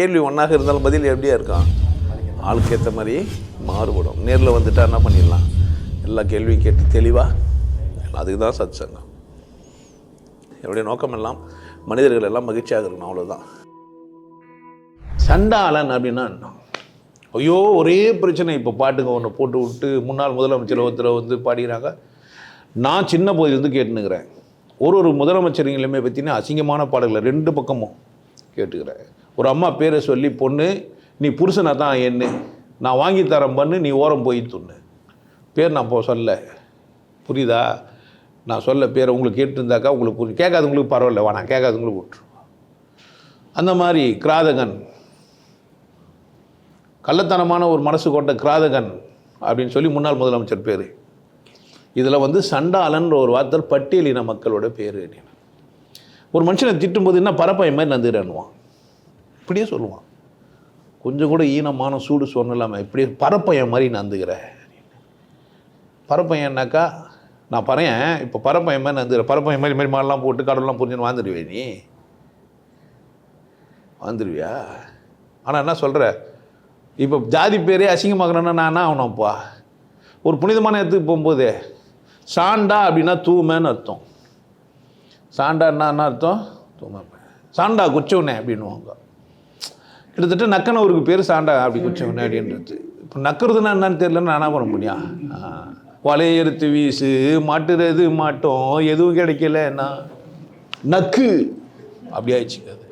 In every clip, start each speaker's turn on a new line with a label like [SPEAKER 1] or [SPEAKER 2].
[SPEAKER 1] கேள்வி ஒன்றாக இருந்தாலும் பதில் எப்படியா இருக்கான் ஆளுக்கு ஏற்ற மாதிரி மாறுபடும். நேரில் வந்துட்டா என்ன பண்ணிடலாம்? எல்லா கேள்வியும் கேட்டு தெளிவாக அதுக்கு தான் சத் சங்கம் என்னுடைய நோக்கம் எல்லாம் மனிதர்கள் எல்லாம் மகிழ்ச்சியாக இருக்கணும் அவ்வளோதான் சண்டாளன் அப்படின்னா என்ன? ஐயோ ஒரே பிரச்சனை. இப்போ பாட்டுங்க ஒன்று போட்டு விட்டு முன்னாள் முதலமைச்சர் ஒருத்தர் வந்து பாடிக்கிறாங்க. நான் சின்ன போதிலிருந்து கேட்டுனுக்கிறேன். ஒரு ஒரு முதலமைச்சருங்களுமே பற்றினா அசிங்கமான பாடல்களை ரெண்டு பக்கமும் கேட்டுக்கிறேன். ஒரு அம்மா பேரை சொல்லி பொண்ணு நீ புருஷனை தான் என்ன. நான் வாங்கி தரேன் பண்ணு நீ ஓரம் போய் துண்ணு பேர் நான் இப்போ சொல்ல புரியுதா? நான் சொல்ல பேரை உங்களுக்கு கேட்டுருந்தாக்கா உங்களுக்கு புரியும். கேட்காதவங்களுக்கு பரவாயில்ல வேணாம் கேட்காதவங்களுக்கு விட்டுருவோம். அந்த மாதிரி கிராதகன். கள்ளத்தனமான ஒரு மனசு கொண்ட கிராதகன் அப்படின்னு சொல்லி முன்னாள் முதலமைச்சர் பேர். இதில் வந்து சண்டாளன்ற ஒரு வார்த்தை பட்டியலின மக்களோட பேர் ஒரு மனுஷனை திட்டும்போது என்ன பரப்பாய் மாதிரி நந்துடுறான்னுவான் இப்படியே சொல்லுவான். கொஞ்சம் கூட ஈனமான சூடு சொன்னலாமல் இப்படியே பரப்பையன் மாதிரி நந்துக்கிறேன் பரப்பையன்னாக்கா நான் பறையன் இப்போ பரப்பையன் மாதிரி நந்துக்கிறேன் பரப்பையன் மாதிரி மாதிரி மாடெல்லாம் போட்டு கடல்லாம் புரிஞ்சுன்னு வாழ்ந்துருவே நீ. வந்துடுவியா ஆனால் என்ன சொல்கிற இப்போ ஜாதி பேரே அசிங்கமாக்குறேன்னா நான் என்ன ஆகணும்ப்பா ஒரு புனிதமான இடத்துக்கு போகும்போது சாண்டா அப்படின்னா தூமைன்னு அர்த்தம். சாண்டா என்ன அர்த்தம்? தூமை. சாண்டா குச்சவனே அப்படின்னுவாங்க. கிட்டத்தட்ட நக்கனவருக்கு பேர் சாண்டா அப்படி குச்சி முன்னாடின்றது இப்போ நக்கிறதுனா என்னன்னு தெரியலன்னு நான் என்ன பண்ண முடியும்? ஆ. வலையெடுத்து வீசு மாட்டுறது மாட்டோம் எதுவும் கிடைக்கலன்னா நக்கு. அப்படி ஆயிடுச்சுங்க அது.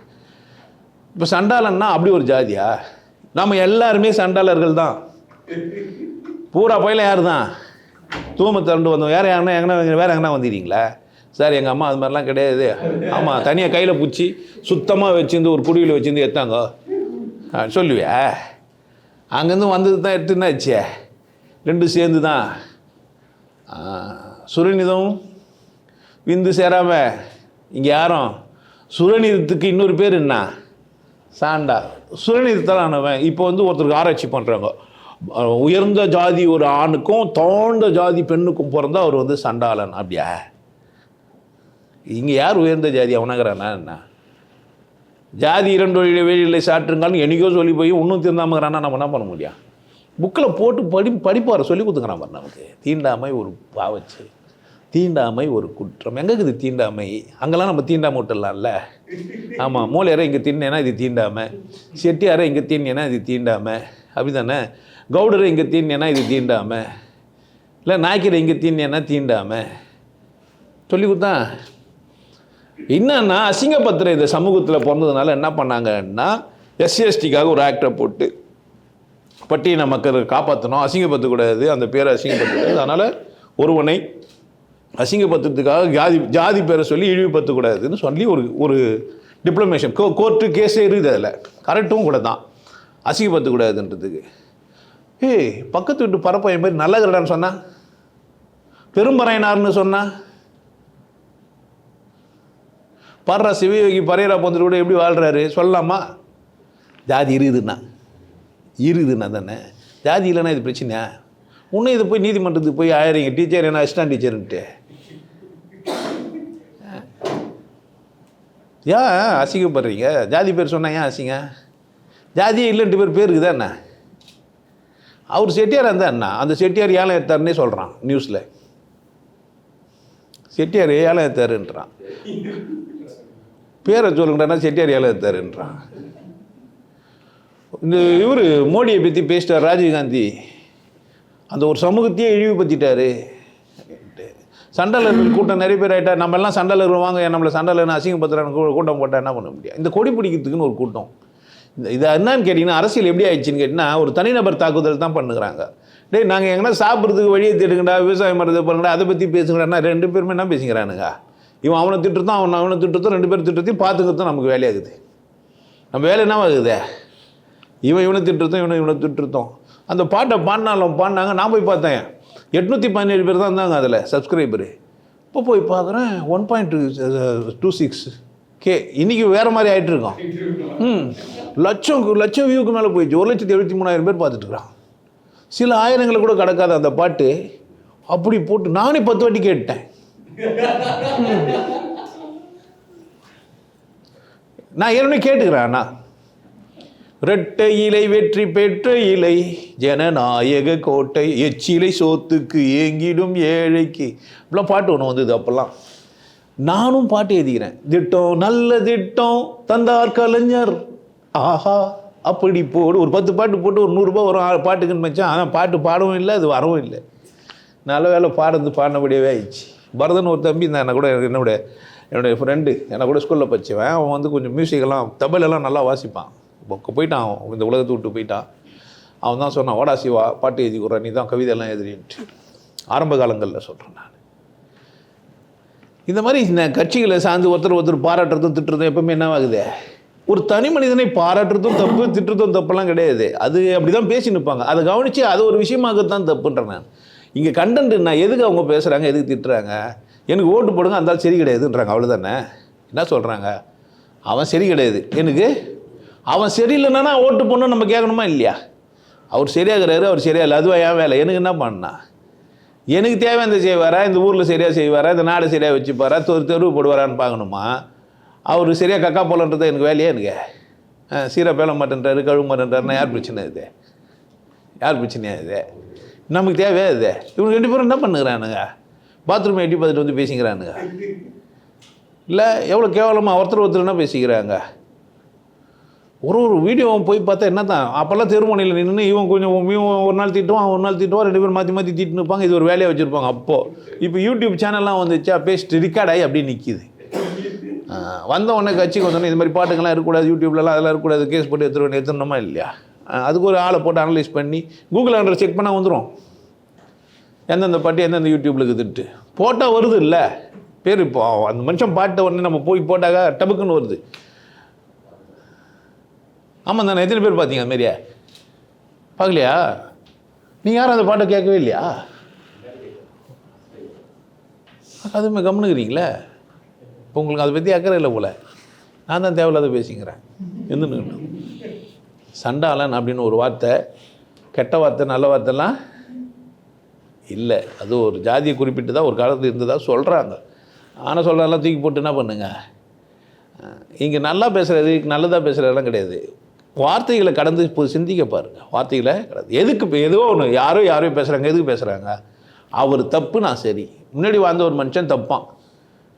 [SPEAKER 1] இப்போ சண்டாளன்னா அப்படி ஒரு ஜாதியா? நம்ம எல்லாருமே சண்டாளர்கள் தான். பூரா பயில யார் தான் தூம திரண்டு வந்தோம் வேறு யாருன்னா எங்கன்னா வேறு எங்கன்னா வந்துடுறீங்களா சார் எங்கள் அம்மா அது மாதிரிலாம் கிடையாது. ஆமாம் தனியாக கையில் பிடிச்சி சுத்தமாக வச்சுருந்து ஒரு குடியில் வச்சுருந்து எத்தாங்க? சொல்லுவியா? அங்கேருந்து வந்தது தான் எடுத்துன்னு ஆச்சே ரெண்டும் சேர்ந்து தான் சுரநிதம் விந்து சேராமல் இங்கே யாரும்? சுரநிதத்துக்கு இன்னொரு பேர் என்ன? சாண்டா. சுரநிதத்தாலானவன் இப்போ வந்து ஒருத்தருக்கு ஆராய்ச்சி பண்ணுறாங்க உயர்ந்த ஜாதி ஒரு ஆணுக்கும் தோண்ட ஜாதி பெண்ணுக்கும் பிறந்தா அவர் வந்து சண்டாளன் அப்படியா? இங்கே யார் உயர்ந்த ஜாதி? அவனாகிறானா என்ன? ஜாதி இரண்டு வழியில் வெளியில் சாற்றுங்காலும் என்னைக்கோ சொல்லி போய் இன்னும் திருந்தாமங்கிறானா நம்ம என்ன பண்ண முடியும்? புக்கில் போட்டு படி படிப்பார் சொல்லி கொடுத்துக்கிறான் பாரு நமக்கு. தீண்டாமை ஒரு பாவச்சு தீண்டாமை ஒரு குற்றம். எங்கே இருக்குது தீண்டாமை? அங்கெல்லாம் நம்ம தீண்டாம விட்டுடலாம்ல? ஆமாம் மூலையரை இங்கே தின்னேன்னா இது தீண்டாமை. செட்டியாரை இங்கே தீண்டேன்னா இது தீண்டாமை. அப்படி தானே கவுடரை இங்கே தீண்டேன்னா இது தீண்டாமை. இல்லை நாய்க்கரை இங்கே தீண்டேன்னா தீண்டாமை. சொல்லி கொடுத்தான் என்னன்னா அசிங்கப்பத்திரம் இந்த சமூகத்தில் பிறந்ததுனால என்ன பண்ணாங்கன்னா எஸ்சிஎஸ்டிக்காக ஒரு ஆக்டை போட்டு பட்டியலின மக்களை காப்பாற்றணும் அசிங்கப்படுத்தக்கூடாது அந்த பேரை அசிங்கப்படுத்தக்கூடாது. அதனால் ஒருவனை அசிங்கப்படுத்துறதுக்காக ஜாதி ஜாதி பேரை சொல்லி இழிவுபடுத்தக்கூடாதுன்னு சொல்லி ஒரு ஒரு டிப்ளமேஷன் கோ கோர்ட்டு கேஸே இருக்குது அதில். கரெக்டும் கூட தான். அசிங்கப்படுத்தக்கூடாதுன்றதுக்கு. ஏய் பக்கத்து வீட்டு பரப்பையன் மாதிரி நல்ல கரடான்னு சொன்னான் பெரும்பறையனார்னு சொன்னான் பாடுறா சிவயோகி பரையரா பந்துட்டு கூட எப்படி வாழ்கிறாரு சொல்லலாமா? ஜாதி இருக்குதுண்ணா இருக்குதுண்ணா தானே. ஜாதி இல்லைன்னா இது பிரச்சனையா? இன்னும் இது போய் நீதிமன்றத்துக்கு போய் ஆயிரங்க. டீச்சர் என்ன அசிஸ்டன்ட் டீச்சர்ன்ட்டு? ஏன் அசிங்கப்படுறீங்க? ஜாதி பேர் சொன்னா ஏன் அசிங்க? ஜாதியே இல்லைன்ட்டு பேர் பேருக்கு தான் என்ன? அவர் செட்டியார் இருந்தா அந்த செட்டியார் ஏழை எடுத்தாருன்னே சொல்கிறான் நியூஸில். செட்டியார் ஏழை எடுத்தாருன்றான் பேரை சொல்லுங்கடா செட்டியார் ஏலம் எடுத்தாருன்றான் இந்த இவர் மோடியை பற்றி பேசிட்டார் ராஜீவ்காந்தி. அந்த ஒரு சமூகத்தையே இழிவுபடுத்திட்டாரு. சண்டலர்கள் கூட்டம் நிறைய பேர் ஆகிட்டா நம்ம எல்லாம் சண்டலர்கள் வாங்க நம்மளை சண்டலர்னு அசிங்கப்படுத்துறான்னு கூட்டம் போட்டால் என்ன பண்ண முடியும்? இந்த கொடி பிடிக்கிறதுக்குன்னு ஒரு கூட்டம். இந்த இது என்னன்னு கேட்டிங்கன்னா அரசியல் எப்படி ஆயிடுச்சுன்னு கேட்டிங்கன்னா ஒரு தனிநபர் தாக்குதல் தான் பண்ணுகிறாங்க. டேய் நாங்கள் எங்கன்னா சாப்பிட்றதுக்கு வழியை தேடுங்கடா விவசாயம் பண்ணுறது பண்ணுங்கடா அதை பற்றி பேசுங்கடான்னா ரெண்டு பேருமே என்ன பேசுகிறானுங்க இவன் அவனை திட்டுறதும் அவன் அவனை திட்டுறதும் ரெண்டு பேரும் திட்டுறதையும் பார்த்துக்கிறதும் நமக்கு வேலையாகுது நம்ம வேலை என்னவாகுது ஆகுதே? இவன் இவனை திட்டுறதும் இவனை இவனை திட்டுறதும். அந்த பாட்டை பாடினாலும் பாடினாங்க நான் போய் பார்த்தேன். எட்நூற்றி பதினேழு பேர் தான் இருந்தாங்க அதில் சப்ஸ்கிரைபரு இப்போ போய் பார்க்குறேன் one point two two six K இன்றைக்கி வேறு மாதிரி ஆகிட்டுருக்கோம் ம். லட்சம் லட்சம் வியூக்கு மேலே போயிடுச்சு. ஒரு லட்சத்தி எழுபத்தி மூணாயிரம் பேர் பார்த்துட்டுருக்கான் சில ஆயிரங்களை கூட கிடக்காது அந்த பாட்டு அப்படி போட்டு நானே பத்து வாட்டி கேட்டேன் நான் ஏற்கனவே கேட்டுக்கிறேன் அண்ணா. ரெட்டை இலை வெற்றி பெற்ற இலை ஜனநாயக கோட்டை எச்சிலை சோத்துக்கு ஏங்கிடும் ஏழைக்கு. இப்படிலாம் பாட்டு ஒன்று வந்தது அப்போல்லாம். நானும் பாட்டு எழுதிக்கிறேன். திட்டம் நல்ல திட்டம் தந்தார் கலைஞர். ஆஹா அப்படி போடு. ஒரு பத்து பாட்டு போட்டு ஒரு நூறுரூபா வரும். ஆ- பாட்டுக்குன்னு வச்சேன் ஆனால் பாட்டு பாடவும் இல்லை அது வரவும் இல்லை. நல்ல வேலை பாடுறது பாடினபடியாவே ஆயிடுச்சு. பரதன் ஒரு தம்பி இந்த என்ன கூட என்னோட என்னுடைய ஃப்ரெண்டு என்னை கூட ஸ்கூலில் படிச்சவன். அவன் வந்து கொஞ்சம் மியூசிக்கெல்லாம் தபலெல்லாம் நல்லா வாசிப்பான். இப்போ போயிட்டான் அவன். இந்த உலகத்தை விட்டு போயிட்டான். அவன் தான் சொன்னான் வாடா சிவா பாட்டு எழுதி கொடுற நீ தான் கவிதையெல்லாம் எழுதுறின்ட்டு. ஆரம்ப காலங்களில் சொல்கிறேன் நான். இந்த மாதிரி இந்த கட்சிகளை சார்ந்து ஒருத்தர் ஒருத்தர் பாராட்டுறதும் திட்டுறதும் எப்பவுமே என்ன ஆகுது ஒரு தனி மனிதனை பாராட்டுறதும் தப்பு திட்டுறதும் தப்பெல்லாம் கிடையாது. அது அப்படி தான் பேசி நிற்பாங்க அதை கவனித்து அது ஒரு விஷயமாகத்தான் தப்புன்றேன் நான். இங்கே கண்டென்ட் நான் எதுக்கு அவங்க பேசுகிறாங்க எதுக்கு திட்டுறாங்க? எனக்கு ஓட்டு போடுங்க அந்தாலும் சரி கிடையாதுன்றாங்க. அவ்வளோதானே என்ன சொல்கிறாங்க அவன் சரி கிடையாது. எனக்கு? அவன் சரியில்லைன்னா ஓட்டு போடணும் நம்ம கேட்கணுமா இல்லையா? அவர் சரியாகிறாரு அவர் சரியா இல்லை அதுவாக என் வேலை? எனக்கு என்ன பண்ணா? எனக்கு தேவை இந்த செய்வாரா? இந்த ஊரில் சரியாக செய்வாரா? இந்த நாடு சரியாக வச்சுப்பாரா? தெரு தெருவு போடுவாரான்னு பார்க்கணுமா? அவர் சரியாக கக்கா போலன்றது எனக்கு வேலையே எனக்கு? ஆ, சீரா மாட்டேன்றாரு கழுவு மாட்டேன்றாருன்னா யார் பிரச்சனை இது? யார் பிரச்சனையா இது? நமக்கு தேவையா இது? இவங்க ரெண்டு பேரும் என்ன பண்ணுகிறானுங்க? பாத்ரூம் எட்டி பார்த்துட்டு வந்து பேசிக்கிறானுங்க. இல்லை எவ்வளோ கேவலமாக ஒருத்தர் ஒருத்தர் என்ன பேசிக்கிறாங்க? ஒரு ஒரு வீடியோவும் போய் பார்த்தா என்ன தான் அப்போல்லாம் தெருமனையில் நின்று இவன் கொஞ்சம் இவன் ஒரு நாள் திட்டுவான் ஒரு நாள் திட்டுவான் ரெண்டு பேரும் மாற்றி மாற்றி திட்டு நிற்பாங்க இது ஒரு வேலையை வச்சுருப்பாங்க அப்போது இப்போ யூடியூப் சேனல்லாம் வந்துச்சா பேசிட்டு ரெக்கார்ட் ஆகி அப்படியே நிற்கிது வந்த உடனே கட்சிக்கு வந்தோடனே இது மாதிரி பாட்டுங்கள்லாம் இருக்கக்கூடாது யூடியூப்லலாம் அதெல்லாம் இருக்கக்கூடாது கேஸ் போட்டு எடுத்துருவேன் எடுத்துடணுமா இல்லையா? அதுக்கு ஒரு ஆளை போட்டு அனலைஸ் பண்ணி கூகுள் ஆண்டர் செக் பண்ணால் வந்துடும் எந்தெந்த பாட்டு எந்தெந்த யூடியூப்பில் இருக்குதுன்ட்டு. போட்டால் வருது இல்லை? பேர் இப்போ அந்த மனுஷன் பாட்ட உடனே நம்ம போய் போட்டாக்கா டபுக்குன்னு வருது. ஆமாம் தானே? எத்தனை பேர் பார்த்தீங்க அது மாதிரியே? பார்க்கலையா நீங்கள் யாரும் அந்த பாட்டை கேட்கவே இல்லையா? அதுவுமே கம்னுக்கிறீங்களே இப்போ உங்களுக்கு அதை பற்றி அக்கறை இல்லை போல. நான் தான் தேவையில்லாத பேசிக்கிறேன். எந்த சண்டாளன் அப்படின்னு ஒரு வார்த்தை கெட்ட வார்த்தை நல்ல வார்த்தைலாம் இல்லை. அது ஒரு ஜாதியை குறிப்பிட்டு தான் ஒரு காலத்தில் இருந்ததாக சொல்கிறாங்க ஆனால் சொல்கிறதெல்லாம் தூக்கி போட்டு என்ன பண்ணுங்க? இங்கே நல்லா பேசுகிறது நல்லதாக பேசுகிறதெல்லாம் கிடையாது. வார்த்தைகளை கடந்து இப்போ சிந்திக்க பாருங்கள் வார்த்தைகளை கடந்து எதுக்கு இப்போ ஏதோ ஒன்று யாரோ யாரோ பேசுகிறாங்க எதுக்கு பேசுகிறாங்க அவர் தப்பு நான் சரி. முன்னாடி வாழ்ந்த ஒரு மனுஷன் தப்பான்.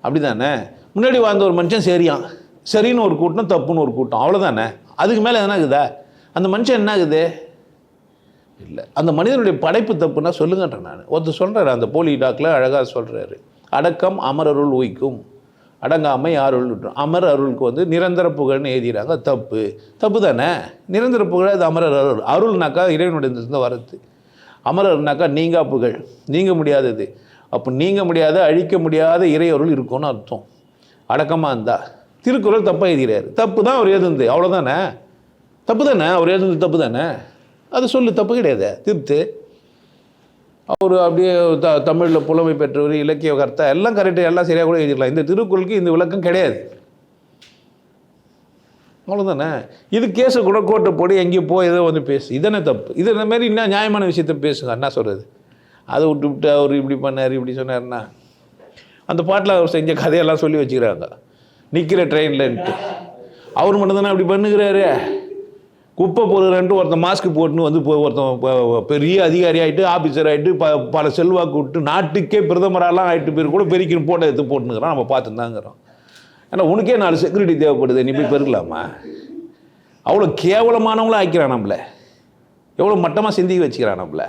[SPEAKER 1] அப்படி தானே முன்னாடி வாழ்ந்த ஒரு மனுஷன் சரியான். சரின்னு ஒரு கூட்டம் தப்புன்னு ஒரு கூட்டம். அவ்வளோதானே அதுக்கு மேலே என்ன இருக்குதா? அந்த மனுஷன் என்ன ஆகுது இல்லை. அந்த மனிதனுடைய படைப்பு தப்புன்னா சொல்லுங்கன்றேன் நான். ஒருத்தர் சொல்கிறாரு அந்த போலி டாக்கில் அழகாக சொல்கிறாரு அடக்கம் அமரருள் உய்க்கும். அடங்காமை அருள் அமர் அருளுக்கு வந்து நிரந்தர புகழ்னு எழுதிடுறாங்க தப்பு. தப்பு தானே? நிரந்தர புகழ் அது அமரர் அருள். அருள்னாக்கா இறைவனுடைய இருந்து வரது. அமரர்னாக்கா நீங்கா புகழ். நீங்க முடியாதது. அப்போ நீங்க முடியாத அழிக்க முடியாத இறை அருள் இருக்கும்னு அர்த்தம். அடக்கமாக இருந்தா. திருக்குறள் தப்பாக எழுதிறாரு. தப்பு தான் அவர் எழுதுந்து அவ்வளோதானே தப்பு தானே அவர் எழுதுனது தப்பு தானே அது சொல்லு தப்பு கிடையாது. திருத்து அவர் அப்படியே த தமிழில் புலமை பெற்றவர் இலக்கிய கர்த்தா எல்லாம் கரெக்டாக எல்லாம் சரியாக கூட எழுதிடலாம் இந்த திருக்குறளுக்கு இந்த விளக்கம் கிடையாது. அவ்வளோதானே இது கேஸை கூட கோட்டை போட்டு எங்கேயும் போய் ஏதோ வந்து பேசு. இதனே தப்பு? இது இந்த மாதிரி இன்னும் நியாயமான விஷயத்த பேசுங்க என்ன சொல்கிறது அதை விட்டு விட்டு அவர் இப்படி பண்ணார் இப்படி சொன்னார்னா அந்த பாட்டில் அவர் செஞ்ச கதையெல்லாம் சொல்லி வச்சுக்கிறாங்க. நிற்கிற ட்ரெயின்லன்ட்டு அவர் மட்டும்தானே அப்படி பண்ணுகிறாரு? குப்பை போடுறேன்ட்டு ஒருத்தன் மாஸ்க் போட்டுன்னு வந்து போய் ஒருத்தன் பெரிய அதிகாரி ஆகிட்டு ஆஃபீஸர் ஆகிட்டு ப பல செல்வாக்கு விட்டு நாட்டுக்கே பிரதமராலாம் ஆகிட்டு பேர் கூட பெருக்கின்னு போட்டோ எடுத்து போட்டுனுக்குறான் நம்ம பார்த்துருந்தாங்கிறோம் ஏன்னா உனக்கே நாலு செக்யூரிட்டி தேவைப்படுது. நீ போய் பெருக்கலாமா? அவ்வளோ கேவலமானவங்களும் ஆக்கிறான் நம்மள. எவ்வளோ மட்டமாக சிந்திக்க வச்சுக்கிறான் நம்மள.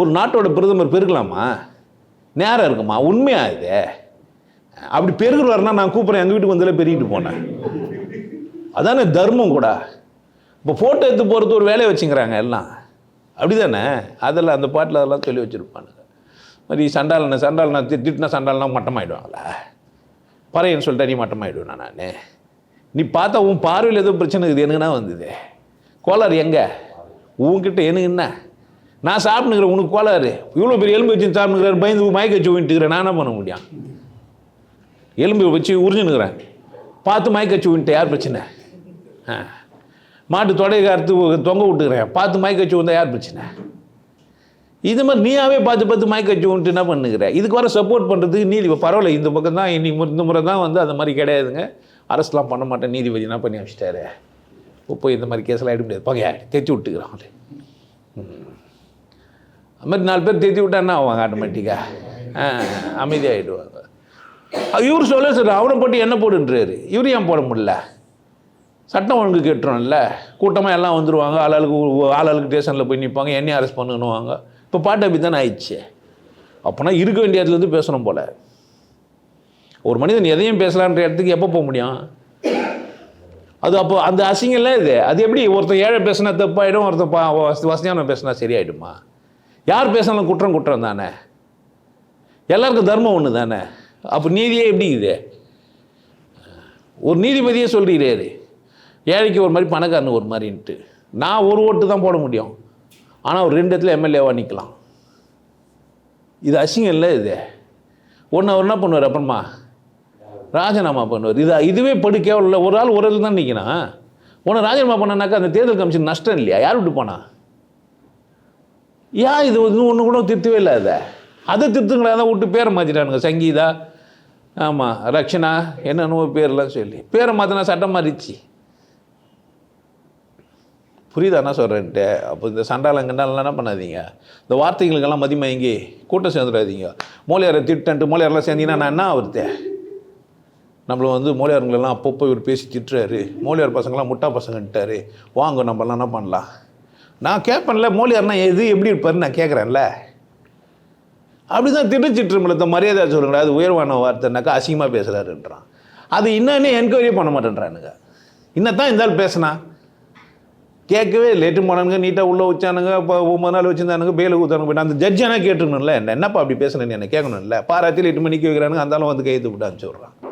[SPEAKER 1] ஒரு நாட்டோட பிரதமர் பெருக்கலாமா? நேரம் இருக்குமா? உண்மையாக இது? அப்படி பெருகிறவர்னா நான் கூப்பிட்றேன். எங்கள் வீட்டுக்கு வந்தாலே பெருகிட்டு போனேன். அதானே தர்மம் கூட. இப்போ ஃபோட்டோ எடுத்து போகிறது ஒரு வேலையை வச்சுக்கிறாங்க எல்லாம். அப்படி தானே அதெல்லாம் அந்த பாட்டில் அதெல்லாம் சொல்லி வச்சுருப்பானுங்க. மாதிரி சண்டாளனை சண்டாளனை தி- திட்டினா சண்டாளனா மட்டமாயிடுவாங்களா? பறையன்னு சொல்லிட்டா நீ மட்டமாயிடுவேனா நான்? நீ பார்த்தா உன் பார்வையில் எதுவும் பிரச்சனை இருக்குது எனக்குன்னா வந்தது? கோளாறு எங்கே? உன்கிட்ட எனக்கு என்ன? நான் சாப்பிட்டுக்கிறேன் உனக்கு கோளாறு. இவ்வளோ பெரிய எலும்பு வச்சு சாப்பிட்டுக்கிறேன் பயந்து மயக்க வச்சு விட்டுக்கிறேன் நான் என்ன பண்ண முடியும்? எலும்பு வச்சு உறிஞ்சுனுக்கிறேன் பார்த்து மயக்க வச்சு வின்ட்டு யார் பிரச்சனை? ஆ. மாட்டு தொடையை கார்த்து தொங்க விட்டுக்கிறேன். பார்த்து மயக்க வச்சு வந்தால் யார் பிரச்சனை? இது மாதிரி நீயாவே பார்த்து பார்த்து மயக்க வச்சு வந்துட்டு என்ன பண்ணுகிற? இதுக்கு வர சப்போர்ட் பண்ணுறதுக்கு நீதி பரவாயில்ல இந்த பக்கம் தான் இன்னைக்கு இந்த முறை தான் வந்து அந்த மாதிரி கிடையாதுங்க. அரசுலாம் பண்ண மாட்டேன் நீதிபதி என்ன பண்ணி வச்சுட்டாரு? இப்போ இந்த மாதிரி கேஸ்லாம் எடுக்க முடியாது. பகையா தேய்ச்சி விட்டுக்கிறான் அவரு அது மாதிரி நாலு பேர் தேத்தி விட்டா என்ன ஆவாங்க ஆட்டோமேட்டிக்காக அமைதியாகிடுவாங்க இவர் சொல்ல சார் அவனை போட்டு என்ன போடுன்றாரு? இவர் ஏன் போட முடியல? சட்டம் ஒழுங்கு கேட்டுரும்ல கூட்டமாக எல்லாம் வந்துடுவாங்க ஆளாளுக்கு ஆளாளுக்கு ஸ்டேஷனில் போய் நிற்பாங்க என்னையும் அரெஸ்ட் பண்ணணுவாங்க இப்போ பாட்டு அப்படி தானே ஆயிடுச்சு. அப்போனா இருக்க வேண்டிய இடத்துலேருந்து பேசணும் போல். ஒரு மனிதன் எதையும் பேசலான்ற இடத்துக்கு எப்போ போக முடியும்? அது அப்போ அந்த அசிங்கம்லாம் இது. அது எப்படி ஒருத்தன் ஏழை பேசினா தப்பாயிடும் ஒருத்தன் பா வச- பேசினா சரியாயிடுமா? யார் பேசினாலும் குற்றம் குற்றம் தானே? எல்லாருக்கும் தர்மம் ஒன்று தானே அப்போ நீதியே எப்படி இது? ஒரு நீதிபதியே சொல்கிறீரே ஏழைக்கு ஒரு மாதிரி பணக்காரனு ஒரு மாதிரின்ட்டு. நான் ஒரு ஓட்டு தான் போட முடியும். ஆனால் ஒரு ரெண்டு இடத்துல எம்எல்ஏவாக நிற்கலாம் இது அசிங்கம் இல்லை இது. ஒன்று அவர் என்ன பண்ணுவார் அப்புறமா? ராஜினாமா பண்ணுவார். இது இதுவே படு இல்லை ஒரு ஆள் ஒரு இடத்துல தான் நிற்கணும் ஒன்று ராஜினாமா பண்ணனாக்கா அந்த தேர்தல் கமிஷன் நஷ்டம் இல்லையா? யார் விட்டு போனா? ஏன் இது இன்னும் ஒன்று கூட திருத்தவே இல்லை அதை? அதை திருத்துங்களா தான் விட்டு பேரை மாற்றிட்டானுங்க சங்கீதா ஆமாம் ரக்ஷனா என்னென்னவோ பேர்லாம் சொல்லி. பேரை மாற்றினா சட்டம் மாறிச்சு புரியுதா என்ன சொல்கிறேன்ட்டு அப்போ இந்த சண்டாலம் கண்டாலாம் என்ன பண்ணாதீங்க? இந்த வார்த்தைகளுக்கெல்லாம் மதிமயங்கி கூட்டம் சேர்ந்துடாதீங்க. மோலியாரை திட்டன்ட்டு மோலியாரெலாம் சேர்ந்தீங்கன்னா நான் என்ன ஆகுறது நம்மளை வந்து மோலியாருங்களெல்லாம் அப்பப்போ இவர் பேசி திட்டுறாரு. மோலியார் பசங்களாம் முட்டா பசங்கன்ட்டாரு. வாங்க நம்மலாம் என்ன பண்ணலாம்? நான் கேட்பேன்ல மோலியார்னா எது எப்படி இருப்பாருன்னு நான் கேட்குறேன்ல. அப்படி தான் திட்டுச்சிட்டு இந்த மரியாதை சொல்லுங்களா அது உயர்வான வார்த்தைனாக்கா அசிங்கமாக பேசுகிறாருன்றான் அது இன்னும் என்கொயரியே பண்ண மாட்டேன்றானுங்க. இன்னத்தான் இந்த ஆள் பேசினா கேட்கவே லேட்டு போனானுங்க நீட்டாக உள்ளே வச்சானுங்க இப்போ ஒம்பது நாள் வச்சுருந்தானுங்க பேல ஊத்தானுங்க போயிட்டு அந்த ஜட்ஜ் என்ன கேட்டுருணும்ல என்ன என்னப்பா அப்படி பேசணும்னு என்ன கேட்கணும்ல? பாராத்தில் எட்டு மணிக்கு வைக்கிறானுங்க அந்த வந்து கைத்து விட்டு அனுப்பிச்சுட்றான்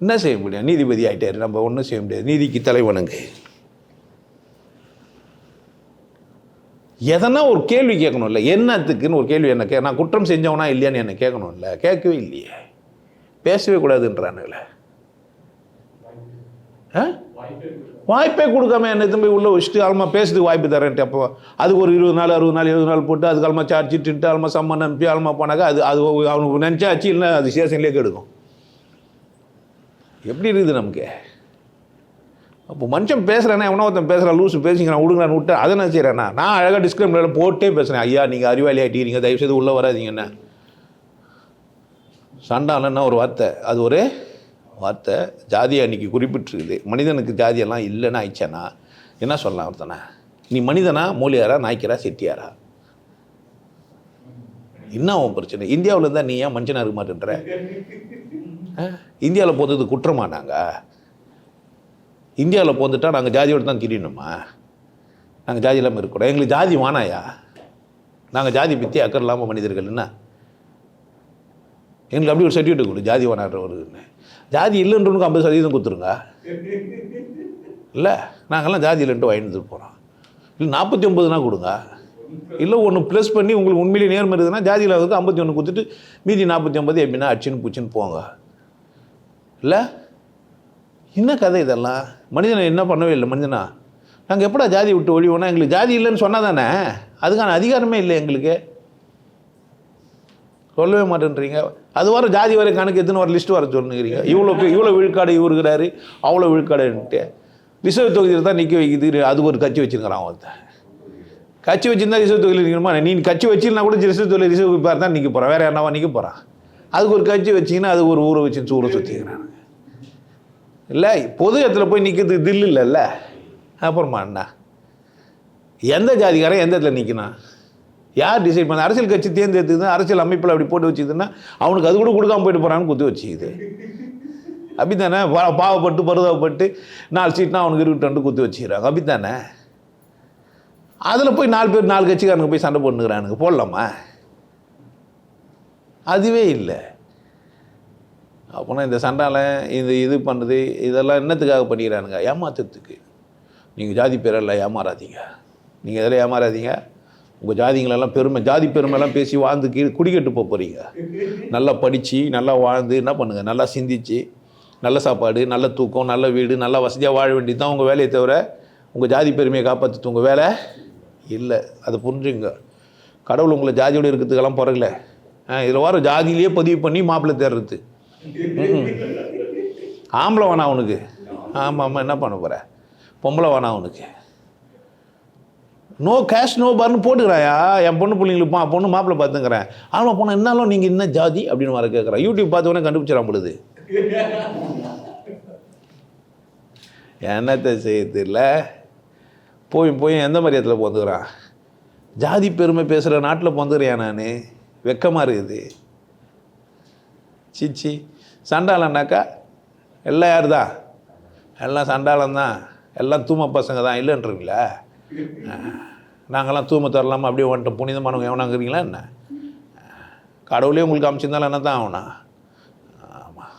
[SPEAKER 1] என்ன செய்ய முடியும்? நீதிபதி ஆயிட்டாரு. நம்ம ஒன்றும் செய்ய முடியாது. நீதிக்கு தலைவனுங்க. எதனா ஒரு கேள்வி கேட்கணும்ல? என்னத்துக்குன்னு ஒரு கேள்வி என்ன கே நான் குற்றம் செஞ்சவனா இல்லையான்னு என்ன கேட்கணும்ல? கேட்கவே இல்லையே. பேசவே கூடாதுன்றானுங்களே. ஆ? வாய்ப்பே கொடுக்காம என்ன திரும்பி உள்ளே வச்சுட்டு ஆல்மா பேசுறதுக்கு வாய்ப்பு தரேன்ட்டு அப்போ. அதுக்கு ஒரு இருபது நாள் அறுபது நாள் எழுபது நாள் போட்டு அதுக்கு ஆல்மா சார்ஜ் இட்டு ஆல்மா சம்மன் அனுப்பி ஆல்மா போனாக்கா அது அது அவனுக்கு நினச்சாச்சு இல்லைன்னா இல்லை அது ஸ்டேஷன்லேயே கெடுக்கும். எப்படி இருக்குது நமக்கு? அப்போ மனுஷன் பேசுகிறேன்னா எவனோ ஒருத்தன் பேசுகிறான் லூஸ் பேசிக்கிறான் விடுங்களான்னு விட்டு அதை நான் செய்கிறேன்னா நான். அழகாக டிஸ்கிரிமினேட் போட்டே பேசுகிறேன் ஐயா நீங்கள் அறிவாளி ஆகிட்டீங்க தயவுசெய்து உள்ளே வராதீங்கண்ணே சண்டாலன்னா ஒரு வார்த்தை. அது ஒரு வார்த்தை ஜாதியை அன்றைக்கி குறிப்பிட்டிருக்குது. மனிதனுக்கு ஜாதியெல்லாம் இல்லைன்னு ஆயிடுச்சானா என்ன சொல்லலாம் ஒருத்தனை? நீ மனிதனா மூலியாரா நாய்க்கிறா செட்டியாரா? என்ன உன் பிரச்சனை? இந்தியாவில் இருந்தால் நீ ஏன் மனுஷனாக இருக்க மாட்டேன்ற? இந்தியாவில் போகிறது குற்றமா நாங்கள் இந்தியாவில் போந்துட்டா நாங்கள் ஜாதியோடு தான் திரியணுமா நாங்கள் ஜாதி இல்லாமல் இருக்கிறோம் எங்களுக்கு ஜாதி வானாயா? நாங்கள் ஜாதி பற்றி அக்கறை இல்லாமல் மனிதர்கள் என்ன? எங்களுக்கு அப்படி ஒரு சர்டிஃபிகேட் கொடு ஜாதி வானாடுறவருன்னு ஜாதி இல்லைன்றவனுக்கு ஐம்பது சதவீதம் கொடுத்துருங்க. இல்லை நாங்கள்லாம் ஜாதி இல்லைன்ட்டு வாங்கிட்டு போகிறோம் இல்லை நாற்பத்தி ஒம்பதுனா கொடுங்க. இல்லை ஒன்று ப்ளஸ் பண்ணி உங்களுக்கு உண்மையிலே நேர்மை இருக்குதுன்னா ஜாதி இல்லாததுக்கு ஐம்பத்தி ஒன்று கொடுத்துட்டு மீதி நாற்பத்தி ஒம்பது எப்படின்னா அடிச்சுன்னு பூச்சின்னு போங்க. இல்லை என்ன கதை இதெல்லாம்? மனிதனை என்ன பண்ணவே இல்லை மனிதனா? நாங்கள் எப்படா ஜாதி விட்டு ஒழிவோன்னா எங்களுக்கு ஜாதி இல்லைன்னு சொன்னால் தானே அதுக்கான அதிகாரமே இல்லை எங்களுக்கு. சொல்லவே மாட்டேன்றீங்க. அது வர ஜாதி வரை கணக்கு எத்தனை வர லிஸ்ட் வர சொல்லுங்கிறீங்க. இவ்வளோ இவ்வளோ விழுக்காடு இவருக்கிறாரு அவ்வளோ விழுக்காடுன்ட்டு ரிசர்வ் தொகுதியில் தான் நிற்க வைக்குது அது ஒரு கட்சி வச்சுருக்கிறான் ஒருத்தன் கட்சி வச்சுருந்தா ரிசர்வ் தொகுதியில் நிற்கணுமா நீ கட்சி வச்சிருந்தா கூட ரிசர்வ் தொகுதியில் ரிசர்வ் பேர் தான் நிற்க போகிறான் வேறு யாருனாவா நிற்க போகிறான் அதுக்கு ஒரு கட்சி வச்சிங்கன்னா அது ஒரு ஊரை வச்சு ஊரை சுற்றிக்கிறான் இல்லை பொது இடத்துல போய் நிற்கிறதுக்கு தில் இல்லைல்ல? அப்புறமா என்ன? எந்த ஜாதிக்காரன் எந்த இடத்துல நிற்கணும் யார் டிசைட் பண்ண அரசியல் கட்சி தேர்ந்தெடுத்துது அரசியல் அமைப்பில் அப்படி போட்டு வச்சுதுன்னா அவனுக்கு அது கூட கொடுக்காம போயிட்டு போகிறான்னு குத்தி வச்சுக்குது. அப்படித்தானே? பா- பாவப்பட்டு பருதாவப்பட்டு நாலு சீட்னா அவனுக்கு இருக்கட்டும் குத்தி வச்சுக்கிறாங்க. அப்படித்தானே? அதில் போய் நாலு பேர் நாலு கட்சிக்காரனுக்கு போய் சண்டை போட்டுக்கிறானுங்க போடலாமா? அதுவே இல்லை. அப்போனா இந்த சண்டால இந்த இது பண்ணுறது இதெல்லாம் என்னத்துக்காக பண்ணிக்கிறானுங்க? ஏமாத்துறதுக்கு. நீங்கள் ஜாதி பேரெல்லாம் ஏமாறாதீங்க. நீங்கள் இதெல்லாம் ஏமாறாதீங்க? உங்கள் ஜாதிங்களெல்லாம் பெருமை ஜாதி பெருமைலாம் பேசி வாழ்ந்து கீழ் குடிக்கட்டு போக போகிறீங்க நல்லா படித்து நல்லா வாழ்ந்து என்ன பண்ணுங்கள் நல்லா சிந்திச்சு நல்ல சாப்பாடு நல்ல தூக்கம் நல்ல வீடு நல்லா வசதியாக வாழ வேண்டியது தான் உங்கள் வேலையை தவிர உங்கள் ஜாதி பெருமையை காப்பாற்றுறது உங்கள் வேலை இல்லை. அதை புரிஞ்சுங்க. கடவுள் உங்களை ஜாதியோடு இருக்கிறதுக்கெல்லாம் பிறகுல இதில் வர ஜாதியிலேயே பதிவு பண்ணி மாப்பிள்ளை தேடுறது ஆம்பளை வேணாம் அவனுக்கு ஆமாம் ஆமாம் என்ன பண்ண போகிற பொம்பளை வேணாம் அவனுக்கு நோ கேஷ் நோ பார்னு போட்டுக்கிறாயா? என் பொண்ணு பிள்ளைங்களுக்கு மா பொண்ணு மாப்பிள்ளை பார்த்துங்கிறேன். ஆமாம் போனால் என்னாலும் நீங்கள் என்ன ஜாதி அப்படின்னு வர கேட்குறேன். யூடியூப் பார்த்த உடனே கண்டுபிடிச்சிடாம பொழுது என்னத்தை செய்யறது இல்லை போய் போய் எந்த மாதிரி இடத்துல பிறந்துக்கிறான் ஜாதி பெருமை பேசுகிற நாட்டில் பிறந்துக்கிறேன் நான்? வெக்கமாக இருக்குது. சிச்சி சண்டாளன்னாக்கா எல்லாம் யார் தான் எல்லாம் சண்டாளம் தான் எல்லாம் தூம பசங்க தான் இல்லைன்றீங்களா? நாங்கள்லாம் தூம தரலாமா? அப்படியே வந்துட்டோம் புனிதமானவங்க எவனாங்கிறீங்களா என்ன? கடவுளே உங்களுக்கு அமைச்சிருந்தாலும் என்ன தான் ஆகணும் ஆமாம்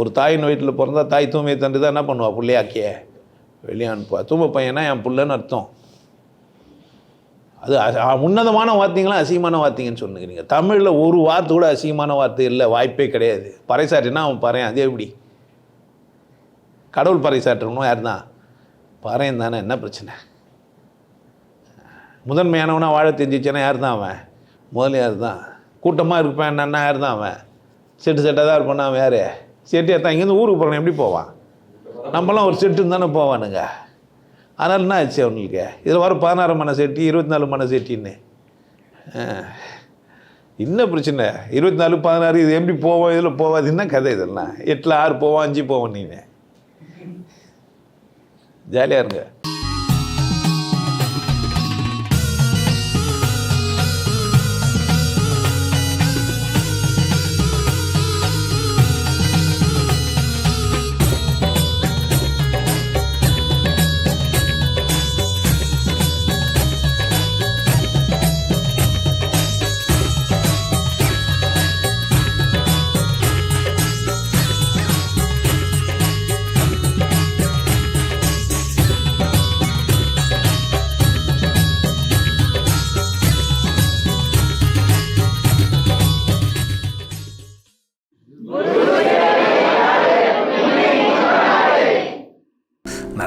[SPEAKER 1] ஒரு தாயின் வயிற்றில் பிறந்தா தாய் தூமையை தண்டு தான் என்ன பண்ணுவா பிள்ளையாக்கிய? வெளியே அனுப்புவா. தூம பையனா என் பிள்ளைன்னு அர்த்தம். அது உன்னதமான வார்த்தைங்களாம் அசிங்கமான வார்த்தைங்கன்னு சொன்னுக்கிறீங்க தமிழில் ஒரு வார்த்தை கூட அசிங்கமான வார்த்தை இல்லை. வாய்ப்பே கிடையாது. பறைசாட்டினா அவன் பறையன். அதே எப்படி? கடவுள் பறைசாற்றணும். யார் தான் பறையன் தானே. என்ன பிரச்சனை? முதன்மையானவனாக வாழ தெரிஞ்சிச்சேன்னா யார் தான் அவன்? முதலியார் தான் கூட்டமாக இருப்பேன் என்னன்னா யார் தான் அவன்? செட்டு செட்டாக தான் இருப்பான் அவன் யார்? செட்டியாக தான் இங்கேருந்து ஊருக்கு போகிறான் எப்படி போவான்? நம்மளாம் ஒரு செட்டுன்னு தானே போவானுங்க. அதனால் என்ன ஆச்சு அவனுக்கு? இதில் வர பதினாறு மன செட்டி இருபத்தி நாலு மன செட்டின்னு என்ன பிரச்சனை? இருபத்தி நாலு பதினாறு இது எப்படி போவோம் இதில் போவாது என்ன கதை இதெல்லாம்? எட்டில் ஆறு போவோம் அஞ்சு போவோம் நீ ஜாலியாக இருங்க.